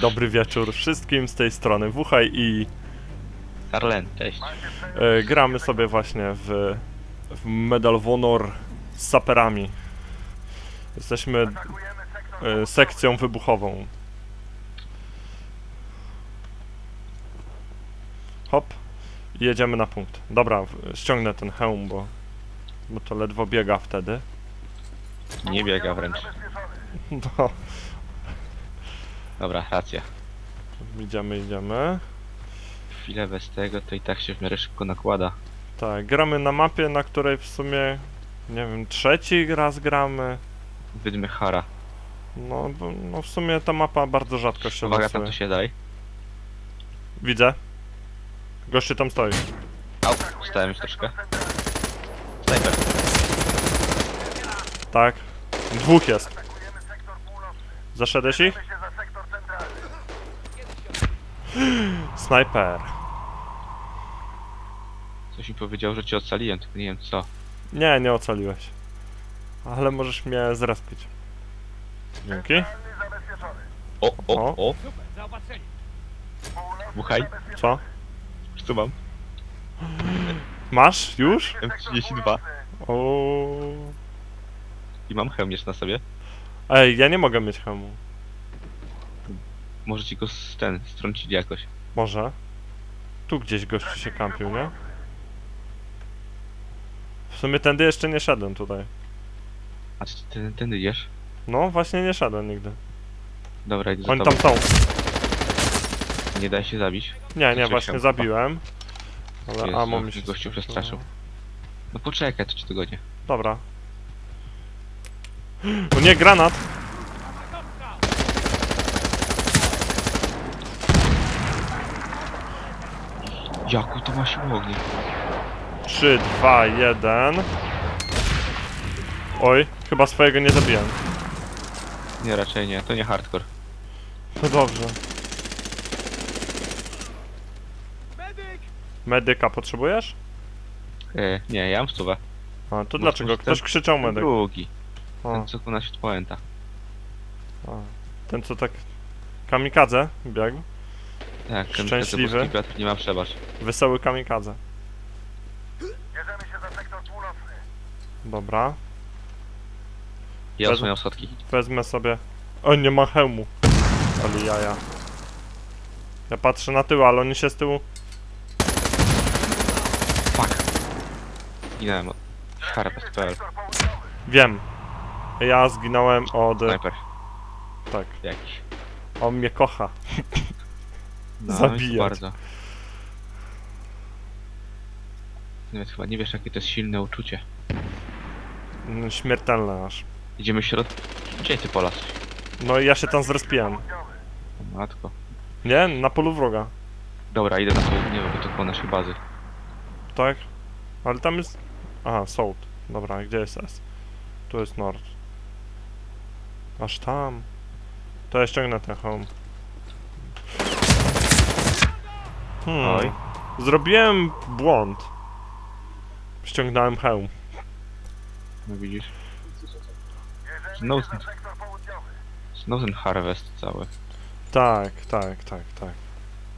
dobry wieczór wszystkim z tej strony Wuchaj i Harlen, cześć. e, gramy sobie właśnie w, w Medal of Honor z saperami. Jesteśmy e, sekcją wybuchową. Hop. I jedziemy na punkt. Dobra, ściągnę ten hełm, bo, bo to ledwo biega wtedy. Nie biega wręcz. No, Dobra, racja. idziemy, idziemy. Chwilę bez tego to i tak się w miarę szybko nakłada. Tak, gramy na mapie, na której w sumie, nie wiem, trzeci raz gramy. Wydmy Hara. No, bo, no w sumie ta mapa bardzo rzadko się Uwaga, tam losuje. to się dalej. Widzę. Goście tam stoi. Au, stałem już troszkę. Snajper. Tak. Dwóch jest. Zaszedłeś ich? Snajper. Coś mi powiedział, że cię ocaliłem, tylko nie wiem co. Nie, nie ocaliłeś. Ale możesz mnie zrespić. Dzięki. O, o, o. Buchaj, Co? co mam? Masz? Już? M32. O. I mam hełm jeszcze na sobie. Ej, ja nie mogę mieć hełmu. Może ci go z ten, strącili jakoś. Może. Tu gdzieś gościu się kampił, nie? W sumie tędy jeszcze nie szedłem tutaj. A czy ty ten, tędy idziesz? No, właśnie nie szedłem nigdy. Dobra, za Oni tobą. tam są. Nie da się zabić. Nie, nie, właśnie tam. zabiłem. Ale Jezu, amo mi się gościu skończyło. przestraszył. No poczekaj, to ci dogonię. Dobra. O nie, granat! Jaku to ma siłę ognia? 3, 2, 1. Oj, chyba swojego nie zabiłem. Nie, raczej nie, to nie hardcore. No dobrze. Medyka potrzebujesz? E, nie, ja mam stówę. A, to dlaczego? Ktoś ten- krzyczał Ten medyk. drugi. O, Ten co tu na puenta. a. Ten co tak... Kamikadze biegł. Tak, ten Szczęśliwy. brat nie ma przebacz. Wesoły kamikadze. Dobra. Ja Bez- osłaniam schodki. Wezmę sobie... O, nie ma hełmu. Ale jaja. Ja patrzę na tył, ale oni się z tyłu... Fuck! Ginąłem od... Harpest.pl Wiem. Ja zginąłem od... Sniper. Tak. Jakiś. On mnie kocha. No, Zabijać. i to bardzo. Nawet chyba nie wiesz jakie to jest silne uczucie. Mm, Śmiertelne aż. Idziemy w środku. Gdzie ty polas? No i ja się tam zrespiłem. O Matko. Nie? Na polu wroga. Dobra, idę na południe, bo to koło naszej bazy. Tak? Ale tam jest... Aha, South. Dobra, gdzie jest S? Tu jest Nord. Aż tam. To ja ściągnę ten home. Hmm. Oj. Zrobiłem błąd. Ściągnąłem hełm. No widzisz? Znowu ten... Znowu ten harvest cały. Tak, tak, tak, tak.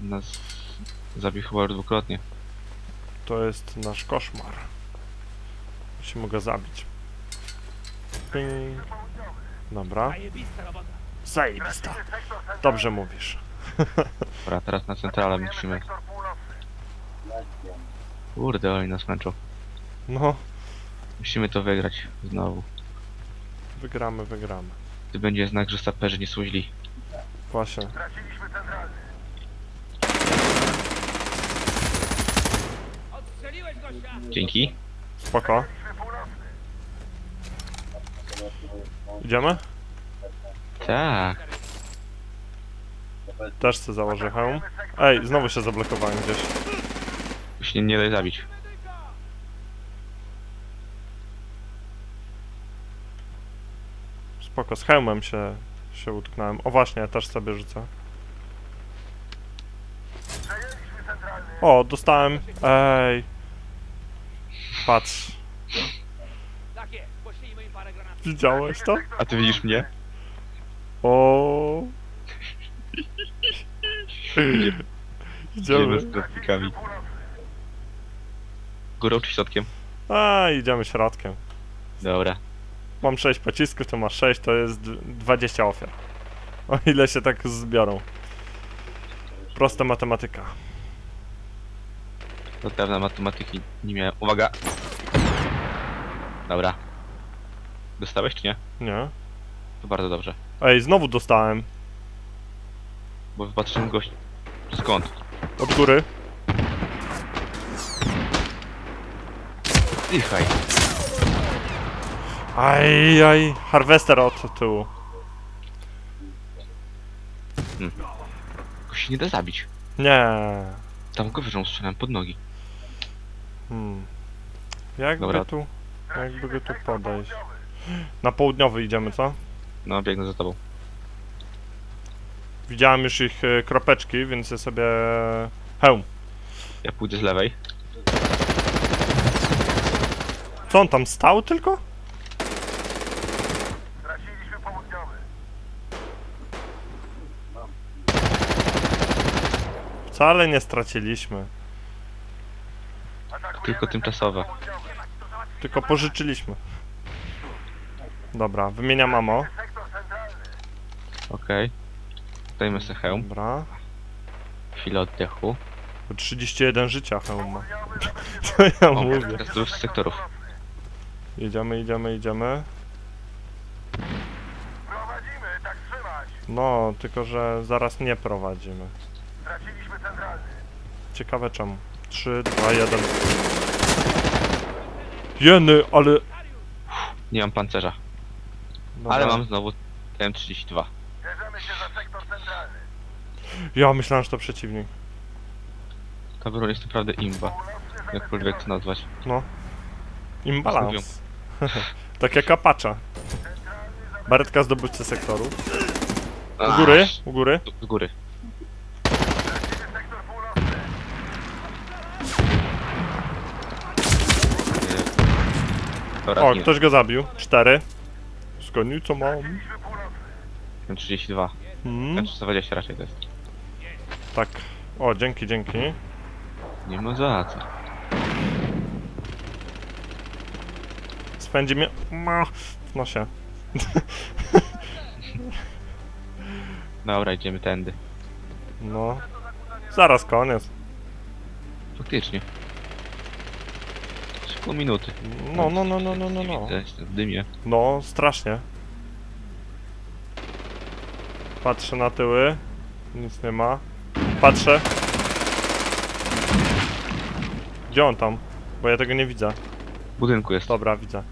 Nas zabił chyba już dwukrotnie. To jest nasz koszmar. Musimy go zabić. Ping. Dobra. Zajebista. Dobrze mówisz. Dobra, teraz na centralę musimy... Kurde, oni nas męczą. No, Musimy to wygrać znowu. wygramy, wygramy. Gdy będzie znak, że saperzy nie są źli. Właśnie. Dzięki. Spoko. Idziemy? Tak. Też chcę założę hełm. Ej, znowu się zablokowałem gdzieś. Już nie, nie daj zabić. Spoko, z hełmem się, się utknąłem. O właśnie, ja też sobie rzucę. O, dostałem... Ej. Patrz. Widziałeś to? A ty widzisz mnie? O. Idziemy Idziemy. z grafikami. Górą czy środkiem? A, idziemy środkiem. Dobra. Mam 6 pocisków, to masz 6, to jest d- 20 ofiar. O ile się tak zbiorą. Prosta matematyka. Od dawna matematyki nie miałem. Uwaga! Dobra. Dostałeś czy nie? Nie? To bardzo dobrze. Ej, znowu dostałem. Bo wypatrzyłem gość. Skąd? Od góry. Dychaj. Aj, aj. Harvester od tyłu. Go się nie da zabić. Nie. Tam go wyżą strzelam pod nogi. Hmm. Jakby Dobra. tu... Jakby go tu podejść. Na południowy idziemy, co? No, biegnę za tobą. Widziałem już ich e, kropeczki, więc ja sobie... Hełm. Ja pójdę z lewej. Co on tam stał tylko? Południowy. Wcale nie straciliśmy. Atakujemy Tylko tymczasowe. południowy. Tylko pożyczyliśmy. Dobra, wymieniam ammo. Sektor centralny. Okej. Dajmy sobie hełm. Dobra. Chwilę oddechu. 31 życia hełm ma. Co ja O, mówię? teraz z dwóch sektorów. Jedziemy, idziemy, idziemy. Prowadzimy, tak trzymać. No, tylko że zaraz nie prowadzimy. Straciliśmy centralny. Ciekawe czemu. 3, 2, 1. Jeny, ale... Nie mam pancerza. Dobra. Ale mam znowu TM32. Bierzemy się za sektor centralny. Ja myślałem, że to przeciwnik. Ta broń jest naprawdę imba. Północny Jakkolwiek to nazwać. No. Imbalans. tak jak Apacza. Baretka zdobywcy sektoru. U góry, Aż. u góry. Z góry. sektor północny. Dobra, O, nie. ktoś go zabił. Cztery. Zgodnie, co mam. Północny. M32. Hmm, M320 raczej to jest. tak. O, dzięki, dzięki. Nie ma za co. Spędzi mnie... Ma, w nosie. Dobra, idziemy tędy. No. Zaraz koniec. Faktycznie. Pół minuty. No, no, no, no, no, no, no. Widzę, jestem w dymie. No, strasznie. Patrzę na tyły. Nic nie ma. Patrzę. Gdzie on tam? Bo ja tego nie widzę. W budynku jest. Dobra, widzę.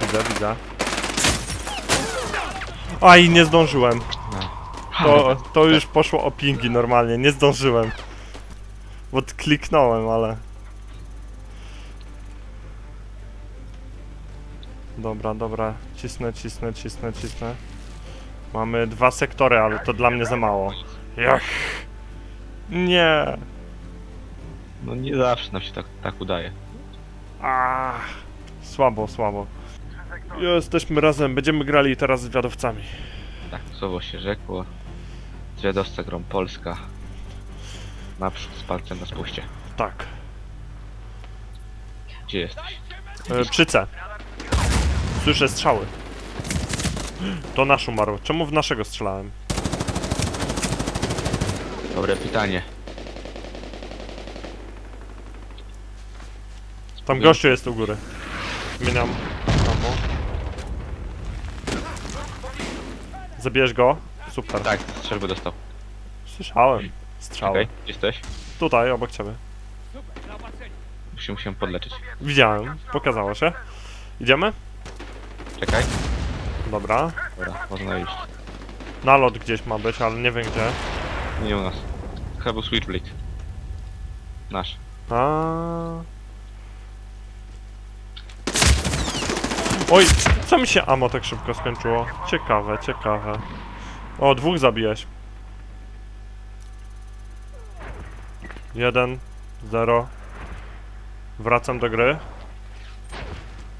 Widzę, widzę. Aj, nie zdążyłem. To, to już poszło o pingi normalnie, nie zdążyłem. Bo t- kliknąłem, ale... Dobra, dobra, cisnę, cisnę, cisnę, cisnę. Mamy dwa sektory, ale to dla mnie za mało. Jach. Nie. No nie zawsze nam się tak, tak udaje. Ach. Słabo, słabo. Jesteśmy razem, będziemy grali teraz z wiadowcami. Tak słowo się rzekło. Zwiadowca grom Polska. Naprzód z palcem na spuście. Tak. Gdzie jesteś? E, przy C. Słyszę strzały. To nasz umarł. Czemu w naszego strzelałem? Dobre pytanie. Tam gościu jest u góry. Zmieniam. Ammo. Zabijesz go? Super. Tak, strzelby dostał. Słyszałem. Strzały. Okej, gdzie jesteś? Tutaj, obok ciebie. Się musiałem podleczyć. Widziałem. Pokazało się. Idziemy? Czekaj. Dobra. Dobra, można iść. Nalot gdzieś ma być, ale nie wiem gdzie. Nie u nas. Chyba był Switchblade. Nasz. A. Oj, co mi się ammo tak szybko skończyło? Ciekawe, ciekawe. O, dwóch zabijesz. Jeden, zero. Wracam do gry.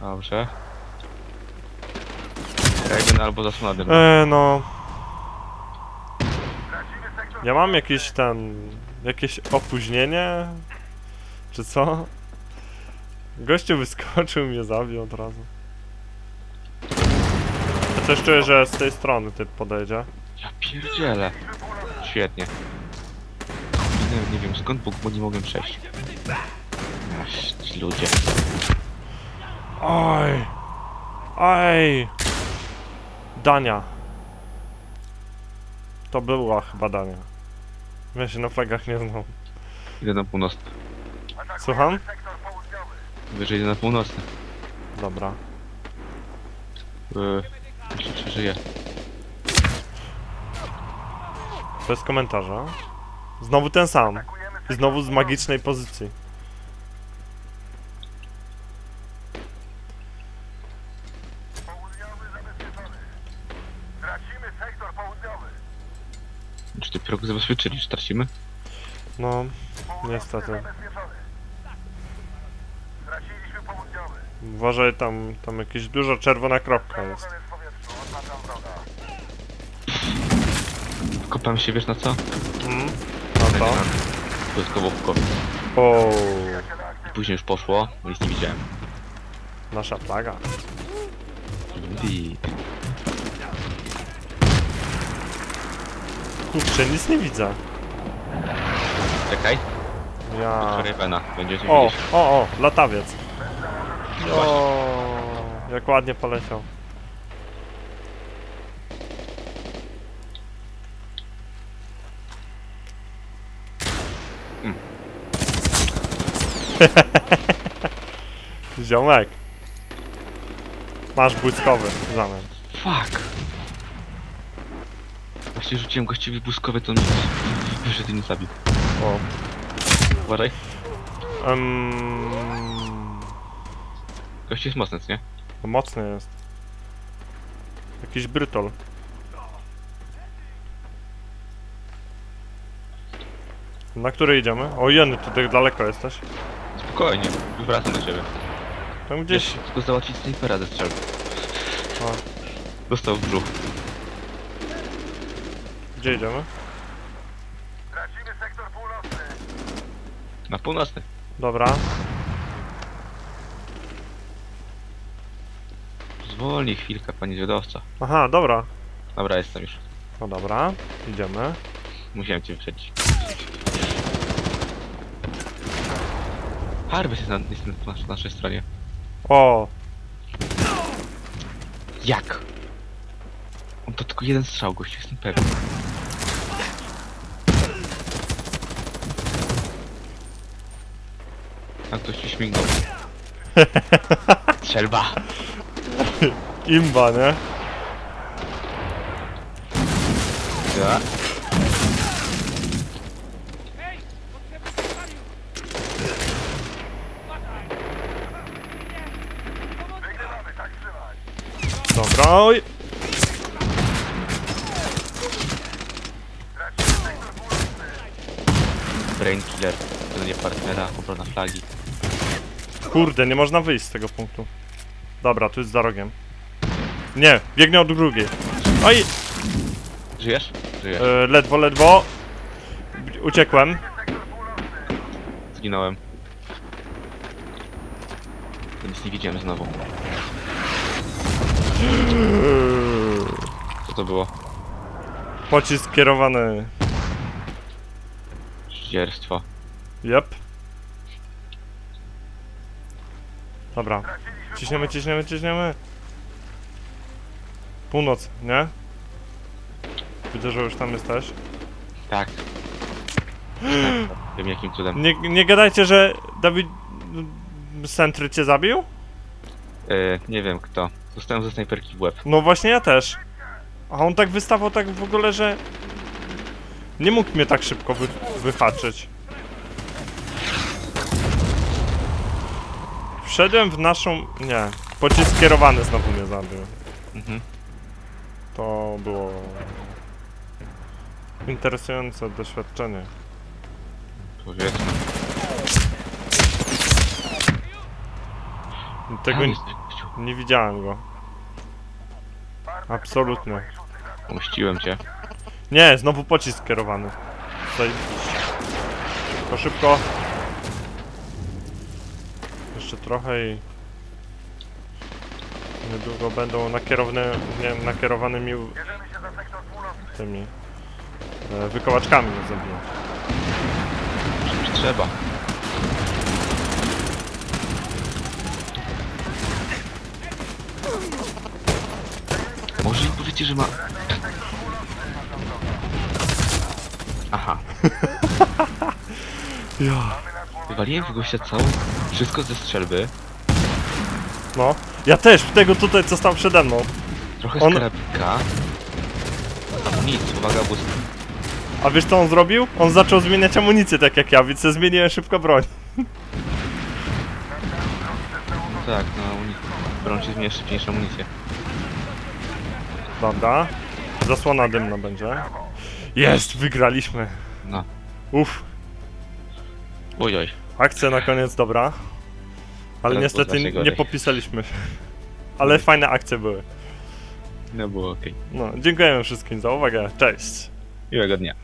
Dobrze. Regen albo zasłona dymna. E, no. Ja mam jakiś ten... Jakieś opóźnienie? Czy co? Gościu wyskoczył mnie zabił od razu. Ja też czuję, że z tej strony typ podejdzie. Ja pierdzielę. Świetnie. Nie, nie wiem skąd, bo, nie mogłem przejść. Ach, ci ludzie. Oj! Oj! Dania. To była chyba Dania. Ja się na flagach nie znam. Idę na. Atakujemy Słucham? Wyżej idę na północny. Dobra. Yy, że żyje. Bez komentarza. Znowu ten sam. I znowu z magicznej pozycji. Czy dopiero go zabezpieczyli, czy tracimy? No, Niestety. uważaj tam, tam jakieś dużo czerwona kropka jest. Kopałem się, wiesz na co? Mm. No to? Błyskowówkowy. O. Później już poszło, nic nie widziałem. nasza flaga. Indeed. Kurczę, nic nie widzę. Czekaj, Ja. Ravena, będziecie O, widzieć. o, o, latawiec. O, jak ładnie poleciał. Ziomek. Masz błyskowy w zamian. Fuck! Właśnie rzuciłem gościowi błyskowy, to on wyszedł i nie zabił. O. Uważaj, Um, gość jest mocny, co nie? to mocny jest. Jakiś brytol. Na który idziemy? O, Jeny, ty tak daleko jesteś. Spokojnie, już wracam do ciebie. Tam gdzieś... Gdzieś tylko załatwić snajpera ze strzelby. O, Dostał w brzuch. gdzie idziemy? Tracimy sektor północny. Na północny. Dobra. Zwolnij chwilkę, panie zwiadowca. Aha, dobra. Dobra, jestem już. No dobra, idziemy. Musiałem cię wyprzedzić. Harvest jest na, jest na, na naszej stronie. O, Jak? On to tylko jeden strzał, gościu, jestem pewien. A ktoś ci śmignął. Strzelba! imba, nie? Ja. Wygrywamy, tak trzymać. Dobra, oj. Brain killer. Pilnie partnera, obrona flagi. Kurde, nie można wyjść z tego punktu. Dobra, tu jest za rogiem. Nie, biegnie od drugiej. Oj, Żyjesz? Żyjesz. e, ledwo, ledwo. Uciekłem. Zginąłem. Nic nie widziałem znowu. Co to było? Pocisk kierowany. Zdzierstwo. Jep. Dobra, ciśniemy, ciśniemy, ciśniemy. Północ, nie? Widzę, że już tam jesteś. Tak. Wiem jakim cudem. Nie, nie gadajcie, że Dawid Sentry cię zabił? E, nie wiem kto. Dostałem ze snajperki w łeb. No właśnie ja też. A on tak wystawał tak w ogóle, że nie mógł mnie tak szybko wy, wyhaczyć. Wszedłem w naszą... nie. Pocisk kierowany znowu mnie zabił. Mhm. To było... interesujące doświadczenie. Powiedzmy. Tego. Nie widziałem go. Absolutnie. Puściłem cię. Nie, znowu pocisk kierowany. Zajebiście. Szybko, szybko. Jeszcze trochę i... Niedługo będą nakierowane, nie, nakierowanymi tymi e, wykołaczkami mnie zabiją. Czymś trzeba. Powiecie, że ma... Aha. Ja. Wywaliłem w gościa całą... Wszystko ze strzelby. No. Ja też, tego tutaj co stał przede mną. Trochę On- z karabinka. Nic, uwaga, bus. A wiesz co on zrobił? On zaczął zmieniać amunicję tak jak ja, więc ja zmieniłem szybko broń. Tak, no się zmienia szybciej niż amunicję. Dobra. Zasłona dymna będzie. Jest, wygraliśmy. No. Uff, Oj, oj. akcja na koniec dobra. Ale Teraz niestety nie gorzej. popisaliśmy. Ale fajne akcje były. No było okej. No, dziękujemy wszystkim za uwagę. Cześć. Miłego dnia.